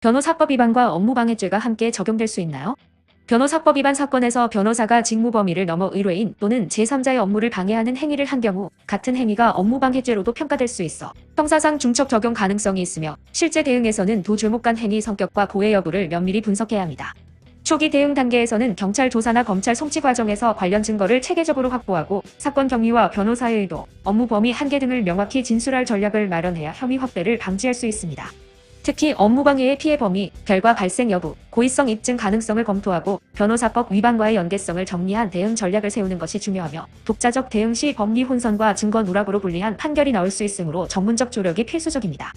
변호사법 위반과 업무방해죄가 함께 적용될 수 있나요? 변호사법 위반 사건에서 변호사가 직무 범위를 넘어 의뢰인 또는 제3자의 업무를 방해하는 행위를 한 경우 같은 행위가 업무방해죄로도 평가될 수 있어 형사상 중첩 적용 가능성이 있으며 실제 대응에서는 도 주목 간 행위 성격과 고해 여부를 면밀히 분석해야 합니다. 초기 대응 단계에서는 경찰 조사나 검찰 송치 과정에서 관련 증거를 체계적으로 확보하고 사건 경위와 변호사의 의도, 업무 범위 한계 등을 명확히 진술할 전략을 마련해야 혐의 확대를 방지할 수 있습니다. 특히 업무방해의 피해 범위, 결과 발생 여부, 고의성 입증 가능성을 검토하고 변호사법 위반과의 연계성을 정리한 대응 전략을 세우는 것이 중요하며 독자적 대응 시 법리 혼선과 증거 누락으로 불리한 판결이 나올 수 있으므로 전문적 조력이 필수적입니다.